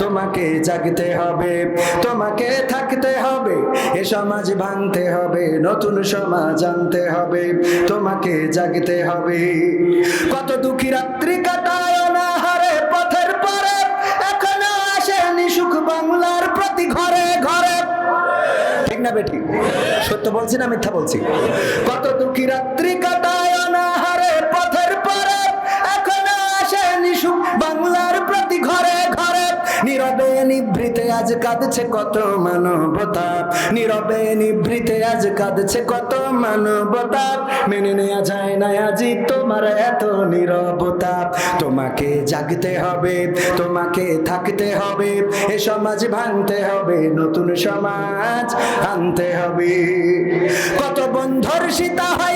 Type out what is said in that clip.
তোমাকে জাগতে হবে, তোমাকে থাকতে হবে, এ সমাজ ভাঙতে হবে, নতুন সমাজ আনতে হবে, তোমাকে জাগতে হবে। কত দুঃখী রাত্রি কাটায় অনাহারে পথের পরে, এখনও আসেনি সুখ বাংলার প্রতি ঘরে ঘরে। ঠিক না বেটি? সত্য বলছি না মিথ্যা বলছি? কত দুঃখী রাত্রি নীরবে নিভৃতে আজ কাঁদছে কত মানবতা। নীরবে নিভৃতে আজ কাঁদছে কত মানবতা। মেনে নেওয়া যায় না আজি তোমার এত নীরবতা। তোমাকে জাগতে হবে, তোমাকে থাকতে হবে, এ সমাজ ভাঙতে হবে, নতুন সমাজ আনতে হবে। কত বন্ধর সীতা হয়